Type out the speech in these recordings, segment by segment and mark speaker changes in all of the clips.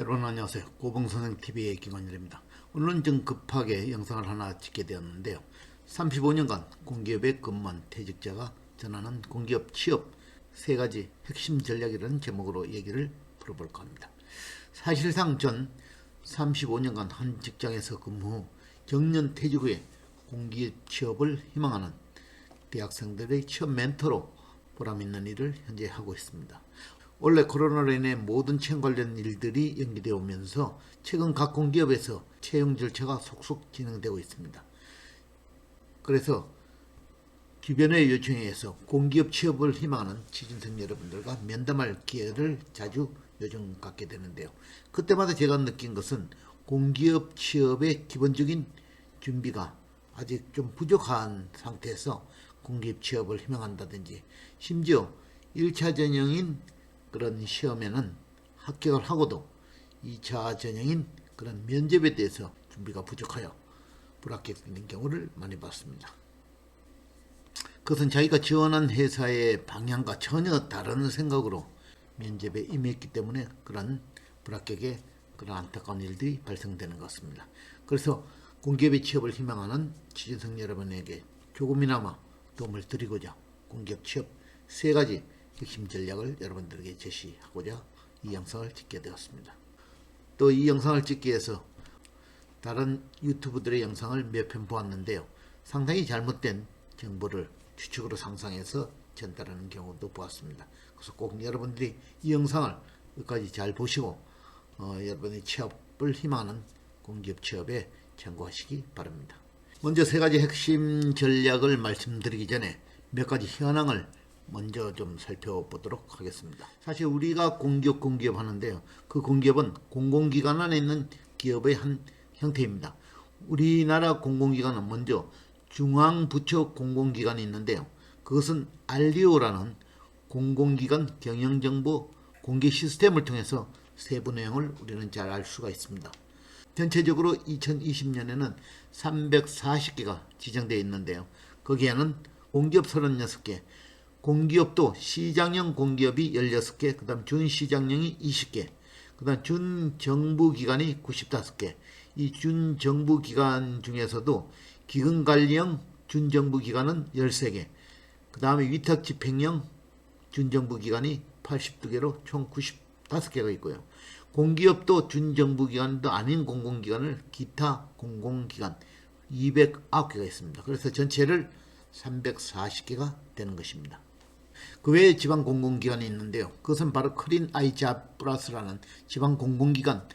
Speaker 1: 여러분 안녕하세요. 고봉선생TV의 김원일입니다. 오늘은 좀 급하게 영상을 하나 찍게 되었는데요. 35년간 공기업에 근무한 퇴직자가 전하는 공기업 취업 세 가지 핵심 전략이라는 제목으로 얘기를 풀어볼까 합니다. 사실상 전 35년간 한 직장에서 근무 후 정년 퇴직 후에 공기업 취업을 희망하는 대학생들의 취업 멘토로 보람 있는 일을 현재 하고 있습니다. 원래 코로나로 인해 모든 채용 관련 일들이 연기되어 오면서 최근 각 공기업에서 채용 절차가 속속 진행되고 있습니다. 그래서 주변의 요청에 의해서 공기업 취업을 희망하는 취준생 여러분들과 면담할 기회를 자주 요즘 갖게 되는데요. 그때마다 제가 느낀 것은 공기업 취업의 기본적인 준비가 아직 좀 부족한 상태에서 공기업 취업을 희망한다든지 심지어 1차 전형인 그런 시험에는 합격을 하고도 2차 전형인 그런 면접에 대해서 준비가 부족하여 불합격된 경우를 많이 봤습니다. 그것은 자기가 지원한 회사의 방향과 전혀 다른 생각으로 면접에 임했기 때문에 그런 불합격의 그런 안타까운 일들이 발생되는 것 같습니다. 그래서 공기업의 취업을 희망하는 취준생 여러분에게 조금이나마 도움을 드리고자 공기업 취업 세 가지 핵심 전략을 여러분들에게 제시하고자 이 영상을 찍게 되었습니다. 또 이 영상을 찍기 위해서 다른 유튜브들의 영상을 몇 편 보았는데요. 상당히 잘못된 정보를 추측으로 상상해서 전달하는 경우도 보았습니다. 그래서 꼭 여러분들이 이 영상을 끝까지 잘 보시고 어, 여러분의 취업을 희망하는 공기업 취업에 참고하시기 바랍니다. 먼저 세 가지 핵심 전략을 말씀드리기 전에 몇 가지 현황을 먼저 좀 살펴보도록 하겠습니다. 사실 우리가 공기업 공기업 하는데요. 그 공기업은 공공기관 안에 있는 기업의 한 형태입니다. 우리나라 공공기관은 먼저 중앙부처 공공기관이 있는데요. 그것은 알리오라는 공공기관 경영정보 공개 시스템을 통해서 세부 내용을 우리는 잘 알 수가 있습니다. 전체적으로 2020년에는 340개가 지정되어 있는데요. 거기에는 공기업 36개, 공기업도 시장형 공기업이 16개, 그 다음 준시장형이 20개, 그 다음 준정부기관이 95개, 이 준정부기관 중에서도 기금관리형 준정부기관은 13개, 그 다음에 위탁집행형 준정부기관이 82개로 총 95개가 있고요. 공기업도 준정부기관도 아닌 공공기관을 기타 공공기관 209개가 있습니다. 그래서 전체를 340개가 되는 것입니다. 그 외에 지방 공공기관이 있는데요. 그것은 바로 크린 아이자 플러스라는 지방 공공기관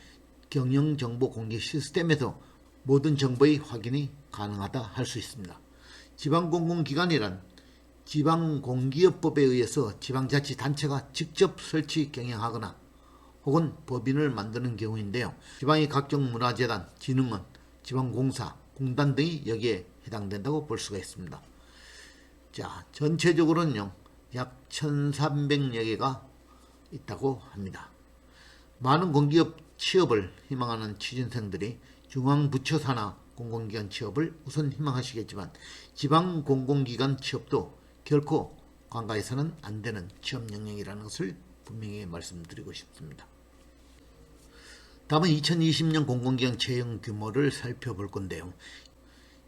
Speaker 1: 경영 정보 공개 시스템에서 모든 정보의 확인이 가능하다 할 수 있습니다. 지방 공공기관이란 지방 공기업법에 의해서 지방자치단체가 직접 설치 경영하거나 혹은 법인을 만드는 경우인데요. 지방의 각종 문화재단, 진흥원, 지방공사, 공단 등이 여기에 해당된다고 볼 수가 있습니다. 자, 전체적으로는요, 약 1,300여 개가 있다고 합니다. 많은 공기업 취업을 희망하는 취준생들이 중앙부처 산하 공공기관 취업을 우선 희망하시겠지만 지방 공공기관 취업도 결코 관가에서는 안 되는 취업 영역이라는 것을 분명히 말씀드리고 싶습니다. 다음은 2020년 공공기관 채용 규모를 살펴볼 건데요.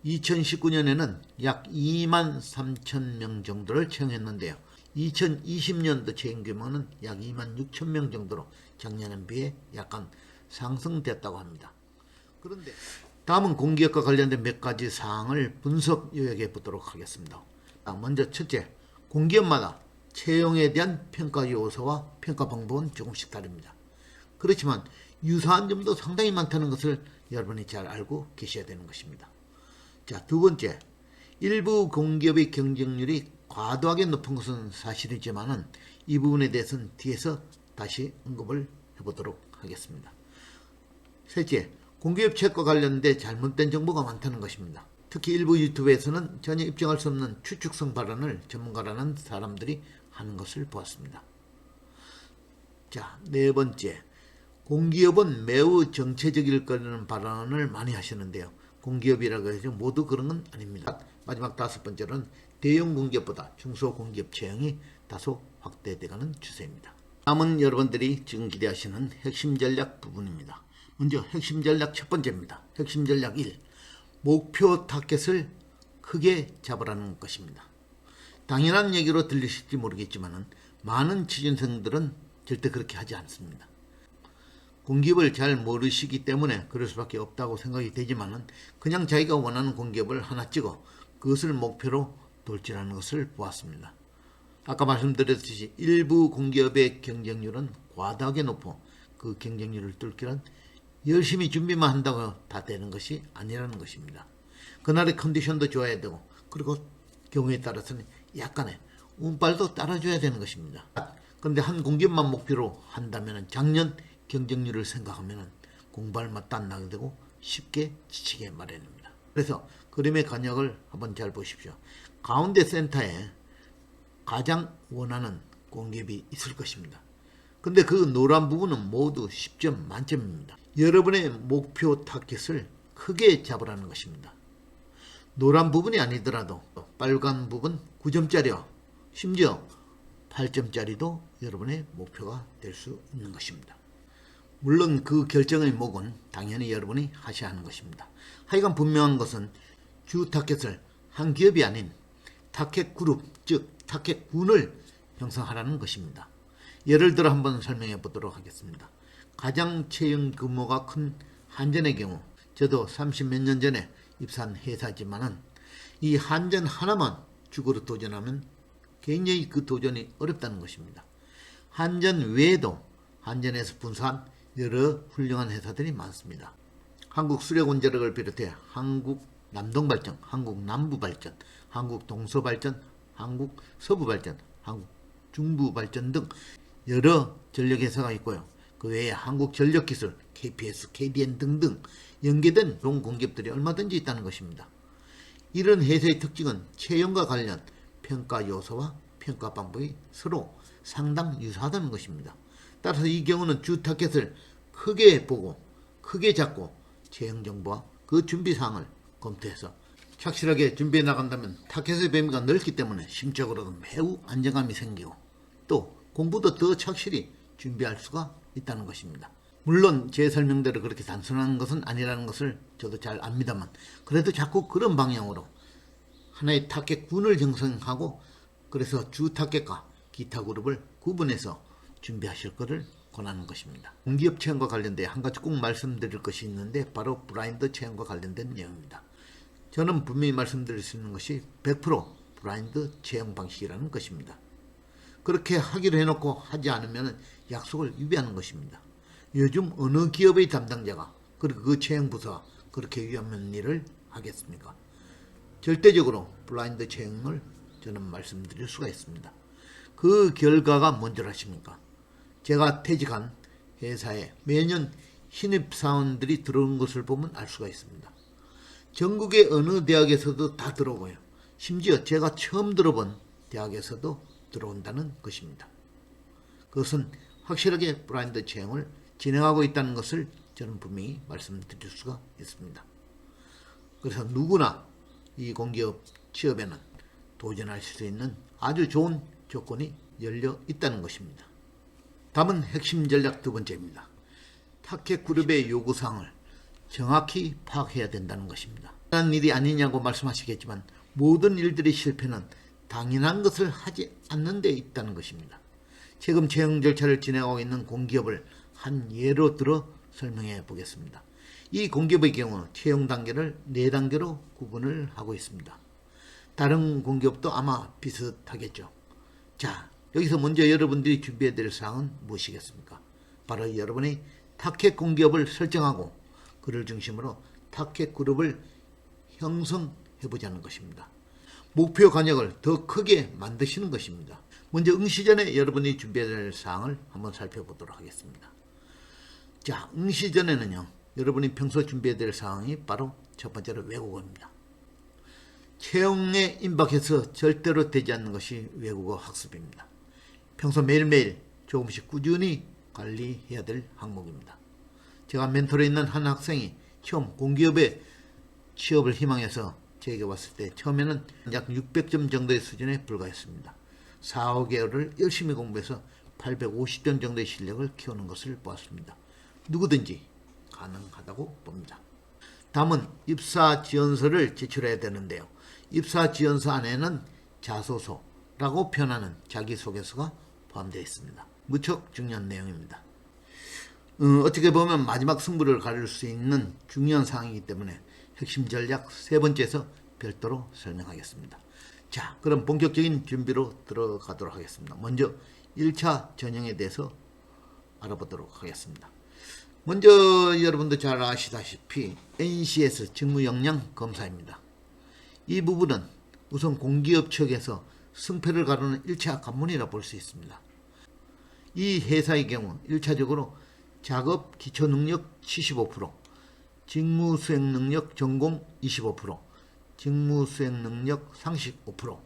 Speaker 1: 2019년에는 약 2만 3천 명 정도를 채용했는데요. 2020년도 채용 규모는 약 2만 6천 명 정도로 작년에 비해 약간 상승됐다고 합니다. 그런데 다음은 공기업과 관련된 몇 가지 사항을 분석 요약해 보도록 하겠습니다. 먼저 첫째, 공기업마다 채용에 대한 평가 요소와 평가 방법은 조금씩 다릅니다. 그렇지만 유사한 점도 상당히 많다는 것을 여러분이 잘 알고 계셔야 되는 것입니다. 자, 두 번째. 일부 공기업의 경쟁률이 과도하게 높은 것은 사실이지만은 이 부분에 대해서는 뒤에서 다시 언급을 해보도록 하겠습니다. 셋째, 공기업 채과 관련된 잘못된 정보가 많다는 것입니다. 특히 일부 유튜브에서는 전혀 입증할 수 없는 추측성 발언을 전문가라는 사람들이 하는 것을 보았습니다. 자, 네 번째. 공기업은 매우 정체적일 거라는 발언을 많이 하시는데요. 공기업이라고 해서 모두 그런 건 아닙니다. 마지막 다섯 번째로는 대형 공기업보다 중소공기업 채용이 다소 확대되가는 추세입니다. 다음은 여러분들이 지금 기대하시는 핵심 전략 부분입니다. 먼저 핵심 전략 첫 번째입니다. 핵심 전략 1. 목표 타겟을 크게 잡으라는 것입니다. 당연한 얘기로 들리실지 모르겠지만 많은 취준생들은 절대 그렇게 하지 않습니다. 공기업을 잘 모르시기 때문에 그럴 수밖에 없다고 생각이 되지만은 그냥 자기가 원하는 공기업을 하나 찍어 그것을 목표로 돌진하는 것을 보았습니다. 아까 말씀드렸듯이 일부 공기업의 경쟁률은 과다하게 높고 그 경쟁률을 뚫기란 열심히 준비만 한다고 다 되는 것이 아니라는 것입니다. 그날의 컨디션도 좋아야 되고 그리고 경우에 따라서는 약간의 운빨도 따라줘야 되는 것입니다. 그런데 한 공기업만 목표로 한다면 작년 경쟁률을 생각하면 공발맛도 안 나게 되고 쉽게 지치게 마련입니다. 그래서 그림의 간역을 한번 잘 보십시오. 가운데 센터에 가장 원하는 공기업이 있을 것입니다. 근데 그 노란 부분은 모두 10점 만점입니다. 여러분의 목표 타겟을 크게 잡으라는 것입니다. 노란 부분이 아니더라도 빨간 부분 9점짜리와 심지어 8점짜리도 여러분의 목표가 될 수 있는 것입니다. 물론 그 결정의 목은 당연히 여러분이 하셔야 하는 것입니다. 하여간 분명한 것은 주 타겟을 한 기업이 아닌 타겟 그룹, 즉 타겟 군을 형성하라는 것입니다. 예를 들어 한번 설명해 보도록 하겠습니다. 가장 채용 규모가 큰 한전의 경우 저도 30몇 년 전에 입사한 회사지만은 이 한전 하나만 주거로 도전하면 굉장히 그 도전이 어렵다는 것입니다. 한전 외에도 한전에서 분사한 여러 훌륭한 회사들이 많습니다. 한국 수력원자력을 비롯해 한국 남동 발전, 한국 남부 발전, 한국 동서 발전, 한국 서부 발전, 한국 중부 발전 등 여러 전력 회사가 있고요. 그 외에 한국전력기술, KPS, KDN 등등 연계된 좋은 공기업들이 얼마든지 있다는 것입니다. 이런 회사의 특징은 채용과 관련 평가 요소와 평가 방법이 서로 상당 유사하다는 것입니다. 따라서 이 경우는 주 타겟을 크게 보고 크게 잡고 채용 정보와 그 준비 사항을 검토해서 착실하게 준비해 나간다면 타겟의 범위가 넓기 때문에 심적으로도 매우 안정감이 생기고 또 공부도 더 착실히 준비할 수가 있다는 것입니다. 물론 제 설명대로 그렇게 단순한 것은 아니라는 것을 저도 잘 압니다만 그래도 자꾸 그런 방향으로 하나의 타겟군을 형성하고 그래서 주 타겟과 기타 그룹을 구분해서 준비하실 것을 권하는 것입니다. 공기업 체험과 관련돼 한 가지 꼭 말씀드릴 것이 있는데 바로 브라인드 체험과 관련된 내용입니다. 저는 분명히 말씀드릴 수 있는 것이 100% 브라인드 체험 방식이라는 것입니다. 그렇게 하기로 해놓고 하지 않으면 약속을 위배하는 것입니다. 요즘 어느 기업의 담당자가 그리고 그 채용 부서가 그렇게 위험한 일을 하겠습니까? 절대적으로 블라인드 채용을 저는 말씀드릴 수가 있습니다. 그 결과가 뭔지 아십니까? 제가 퇴직한 회사에 매년 신입 사원들이 들어오는 것을 보면 알 수가 있습니다. 전국의 어느 대학에서도 다 들어오고요. 심지어 제가 처음 들어본 대학에서도 들어온다는 것입니다. 그것은 확실하게 브라인드 채용을 진행하고 있다는 것을 저는 분명히 말씀드릴 수가 있습니다. 그래서 누구나 이 공기업 취업에는 도전하실 수 있는 아주 좋은 조건이 열려 있다는 것입니다. 다음은 핵심 전략 두 번째입니다. 타켓 그룹의 요구사항을 정확히 파악해야 된다는 것입니다. 당연한 일이 아니냐고 말씀하시겠지만 모든 일들의 실패는 당연한 것을 하지 않는 데 있다는 것입니다. 지금 채용 절차를 진행하고 있는 공기업을 한 예로 들어 설명해 보겠습니다. 이 공기업의 경우 채용 단계를 네 단계로 구분을 하고 있습니다. 다른 공기업도 아마 비슷하겠죠. 자, 여기서 먼저 여러분들이 준비해야 될 사항은 무엇이겠습니까? 바로 여러분이 타켓 공기업을 설정하고 그를 중심으로 타켓 그룹을 형성해 보자는 것입니다. 목표 간역을 더 크게 만드시는 것입니다. 먼저 응시 전에 여러분이 준비해야 될 사항을 한번 살펴보도록 하겠습니다. 자, 응시 전에는요, 여러분이 평소 준비해야 될 사항이 바로 첫 번째로 외국어입니다. 채용에 임박해서 절대로 되지 않는 것이 외국어 학습입니다. 평소 매일매일 조금씩 꾸준히 관리해야 될 항목입니다. 제가 멘토로 있는 한 학생이 처음 공기업에 취업을 희망해서 저에게 왔을 때 처음에는 약 600점 정도의 수준에 불과했습니다. 4, 5개월을 열심히 공부해서 850점 정도의 실력을 키우는 것을 보았습니다. 누구든지 가능하다고 봅니다. 다음은 입사 지원서를 제출해야 되는데요. 입사 지원서 안에는 자소서라고 표현하는 자기소개서가 포함되어 있습니다. 무척 중요한 내용입니다. 어, 떻게 보면 마지막 승부를 가릴 수 있는 중요한 사항이기 때문에 핵심 전략 세 번째에서 별도로 설명하겠습니다. 자, 그럼 본격적인 준비로 들어가도록 하겠습니다. 먼저 1차 전형에 대해서 알아보도록 하겠습니다. 먼저 여러분도 잘 아시다시피 NCS 직무 역량 검사입니다. 이 부분은 우선 공기업 측에서 승패를 가르는 1차 관문이라 볼 수 있습니다. 이 회사의 경우 1차적으로 작업 기초 능력 75%, 직무 수행 능력 전공 25%, 직무 수행 능력 상식 5%.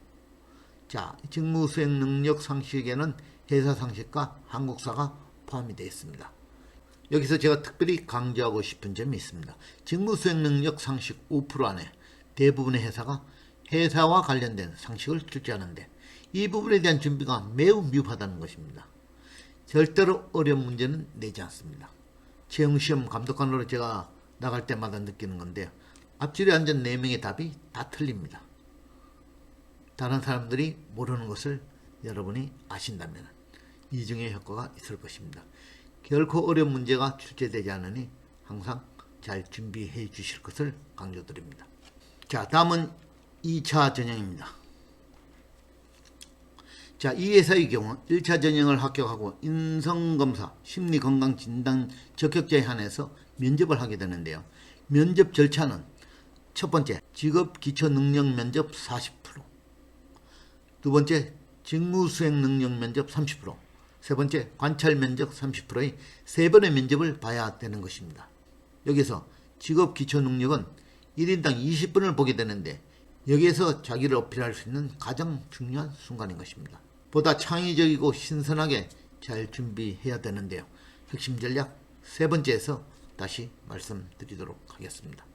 Speaker 1: 자, 직무 수행 능력 상식에는 회사 상식과 한국사가 포함이 되어 있습니다. 여기서 제가 특별히 강조하고 싶은 점이 있습니다. 직무 수행 능력 상식 5% 안에 대부분의 회사가 회사와 관련된 상식을 출제하는데 이 부분에 대한 준비가 매우 미흡하다는 것입니다. 절대로 어려운 문제는 내지 않습니다. 채용시험 감독관으로 제가 나갈 때마다 느끼는 건데요. 앞줄에 앉은 4명의 답이 다 틀립니다. 다른 사람들이 모르는 것을 여러분이 아신다면 이중의 효과가 있을 것입니다. 결코 어려운 문제가 출제되지 않으니 항상 잘 준비해 주실 것을 강조드립니다. 자, 다음은 2차 전형입니다. 자, 이 회사의 경우 1차 전형을 합격하고 인성검사, 심리건강진단 적격자에 한해서 면접을 하게 되는데요. 면접 절차는 첫 번째, 직업 기초 능력 면접 40%. 두 번째, 직무 수행 능력 면접 30%. 세 번째, 관찰 면접 30%의 세 번의 면접을 봐야 되는 것입니다. 여기서 직업 기초 능력은 1인당 20분을 보게 되는데 여기에서 자기를 어필할 수 있는 가장 중요한 순간인 것입니다. 보다 창의적이고 신선하게 잘 준비해야 되는데요. 핵심 전략 세 번째에서 다시 말씀드리도록 하겠습니다.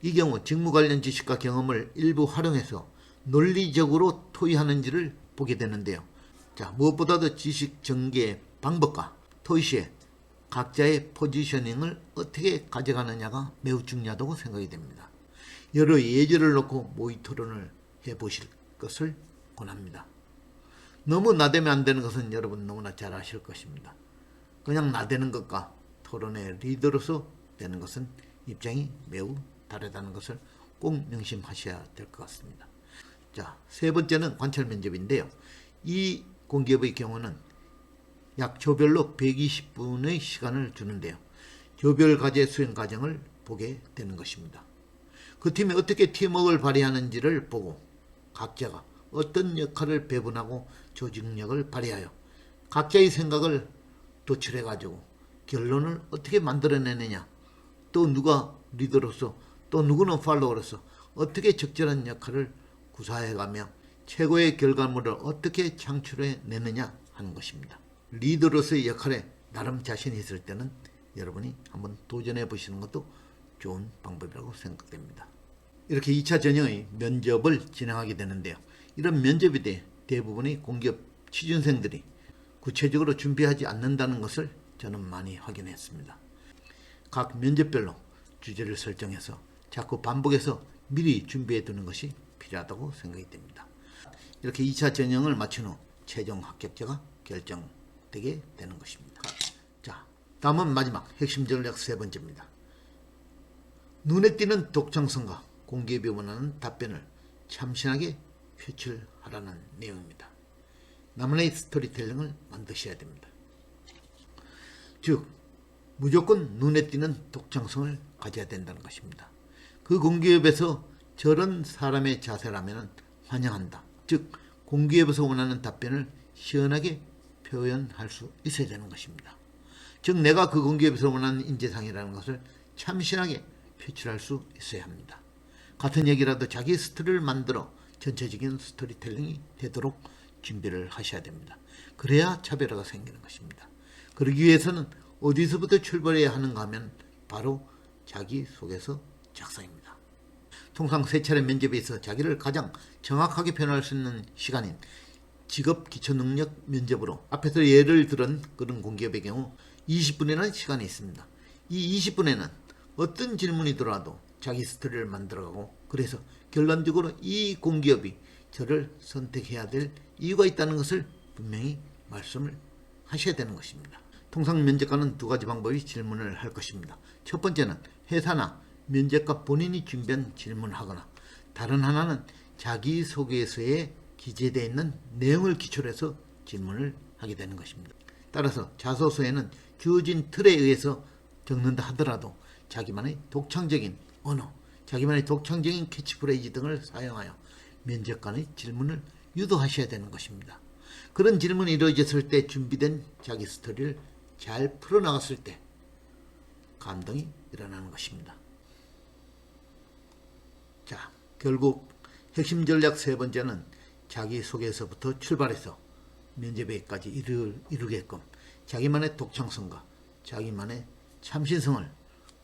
Speaker 1: 이 경우 직무 관련 지식과 경험을 일부 활용해서 논리적으로 토의하는지를 보게 되는데요. 자, 무엇보다도 지식 전개의 방법과 토의 시에 각자의 포지셔닝을 어떻게 가져가느냐가 매우 중요하다고 생각이 됩니다. 여러 예제를 놓고 모의 토론을 해 보실 것을 권합니다. 너무 나대면 안 되는 것은 여러분 너무나 잘 아실 것입니다. 그냥 나대는 것과 토론의 리더로서 되는 것은 입장이 매우 다르다는 것을 꼭 명심하셔야 될 것 같습니다. 자, 세 번째는 관찰 면접인데요. 이 공기업의 경우는 약 조별로 120분의 시간을 주는데요. 조별 과제 수행 과정을 보게 되는 것입니다. 그 팀이 어떻게 팀워크를 발휘하는지를 보고 각자가 어떤 역할을 배분하고 조직력을 발휘하여 각자의 생각을 도출해 가지고 결론을 어떻게 만들어내느냐 또 누가 리더로서 또 누구는 팔로워로서 어떻게 적절한 역할을 구사해가며 최고의 결과물을 어떻게 창출해 내느냐 하는 것입니다. 리더로서의 역할에 나름 자신이 있을 때는 여러분이 한번 도전해 보시는 것도 좋은 방법이라고 생각됩니다. 이렇게 2차 전형의 면접을 진행하게 되는데요. 이런 면접에 대해 대부분의 공기업 취준생들이 구체적으로 준비하지 않는다는 것을 저는 많이 확인했습니다. 각 면접별로 주제를 설정해서 자꾸 반복해서 미리 준비해 두는 것이 필요하다고 생각이 됩니다. 이렇게 2차 전형을 마친 후 최종 합격자가 결정되게 되는 것입니다. 자, 다음은 마지막 핵심 전략 세 번째입니다. 눈에 띄는 독창성과 공기업이 원하는 답변을 참신하게 표출하라는 내용입니다. 나만의 스토리텔링을 만드셔야 됩니다. 즉, 무조건 눈에 띄는 독창성을 가져야 된다는 것입니다. 그 공기업에서 저런 사람의 자세라면 환영한다. 즉, 공기업에서 원하는 답변을 시원하게 표현할 수 있어야 되는 것입니다. 즉, 내가 그 공기업에서 원하는 인재상이라는 것을 참신하게 표출할 수 있어야 합니다. 같은 얘기라도 자기 스토리를 만들어 전체적인 스토리텔링이 되도록 준비를 하셔야 됩니다. 그래야 차별화가 생기는 것입니다. 그러기 위해서는 어디서부터 출발해야 하는가 하면 바로 자기 속에서 작성입니다. 통상 세 차례 면접에 서 자기를 가장 정확하게 표현할 수 있는 시간인 직업 기초능력 면접으로 앞에서 예를 들은 그런 공기업의 경우 20분이라는 시간이 있습니다. 이 20분에는 어떤 질문이 들어와도 자기 스토리를 만들어가고 그래서 결론적으로 이 공기업이 저를 선택해야 될 이유가 있다는 것을 분명히 말씀을 하셔야 되는 것입니다. 통상 면접관은 두 가지 방법의 질문을 할 것입니다. 첫 번째는 회사나 면접관 본인이 준비한 질문을 하거나 다른 하나는 자기소개서에 기재되어 있는 내용을 기초로 해서 질문을 하게 되는 것입니다. 따라서 자소서에는 주어진 틀에 의해서 적는다 하더라도 자기만의 독창적인 언어, 자기만의 독창적인 캐치프레이즈 등을 사용하여 면접관의 질문을 유도하셔야 되는 것입니다. 그런 질문이 이루어졌을 때 준비된 자기 스토리를 잘 풀어나갔을 때 감동이 일어나는 것입니다. 자, 결국 핵심 전략 세 번째는 자기소개서부터 출발해서 면접에까지 이르, 이르게끔 자기만의 독창성과 자기만의 참신성을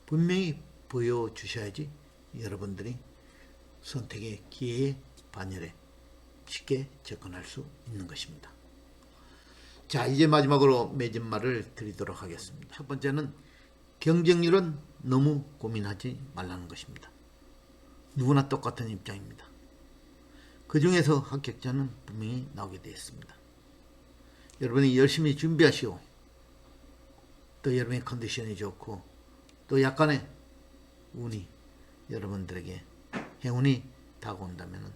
Speaker 1: 분명히 보여주셔야지 여러분들이 선택의 기회의 반열에 쉽게 접근할 수 있는 것입니다. 자, 이제 마지막으로 맺은 말을 드리도록 하겠습니다. 첫 번째는 경쟁률은 너무 고민하지 말라는 것입니다. 누구나 똑같은 입장입니다. 그 중에서 합격자는 분명히 나오게 되어 있습니다. 여러분이 열심히 준비하시고 또 여러분의 컨디션이 좋고 또 약간의 운이 여러분들에게 행운이 다가온다면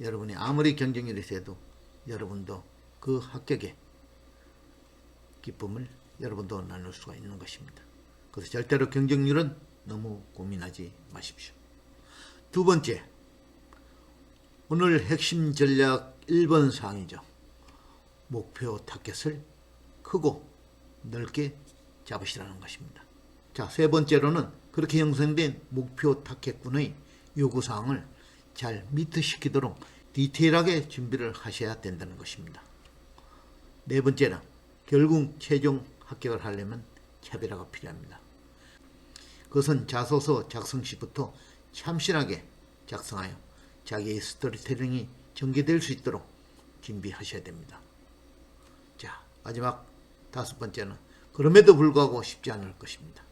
Speaker 1: 여러분이 아무리 경쟁률이 세도 여러분도 그 합격의 기쁨을 여러분도 나눌 수가 있는 것입니다. 그래서 절대로 경쟁률은 너무 고민하지 마십시오. 두 번째, 오늘 핵심 전략 1번 사항이죠. 목표 타겟을 크고 넓게 잡으시라는 것입니다. 자, 세 번째로는 그렇게 형성된 목표 타겟군의 요구사항을 잘 미트시키도록 디테일하게 준비를 하셔야 된다는 것입니다. 네 번째는 결국 최종 합격을 하려면 차별화가 필요합니다. 그것은 자소서 작성 시부터 참신하게 작성하여 자기의 스토리텔링이 전개될 수 있도록 준비하셔야 됩니다. 자, 마지막 다섯 번째는 그럼에도 불구하고 쉽지 않을 것입니다.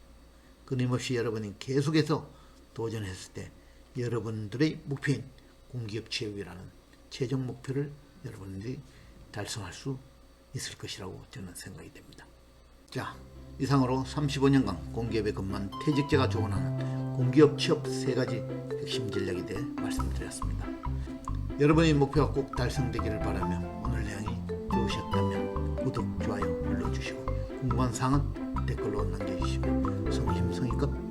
Speaker 1: 끊임없이 여러분이 계속해서 도전했을 때 여러분들의 목표인 공기업 취업이라는 최종 목표를 여러분들이 달성할 수 있을 것이라고 저는 생각이 됩니다. 자, 이상으로 35년간 공기업에 근무한 퇴직자가 조언하는 공기업 취업 세 가지 핵심 전략에 대해 말씀드렸습니다. 여러분의 목표가 꼭 달성되기를 바라며 오늘 내용이 좋으셨다면 구독, 좋아요 눌러주시고 궁금한 사항은 댓글로 남겨주시면 성심성의껏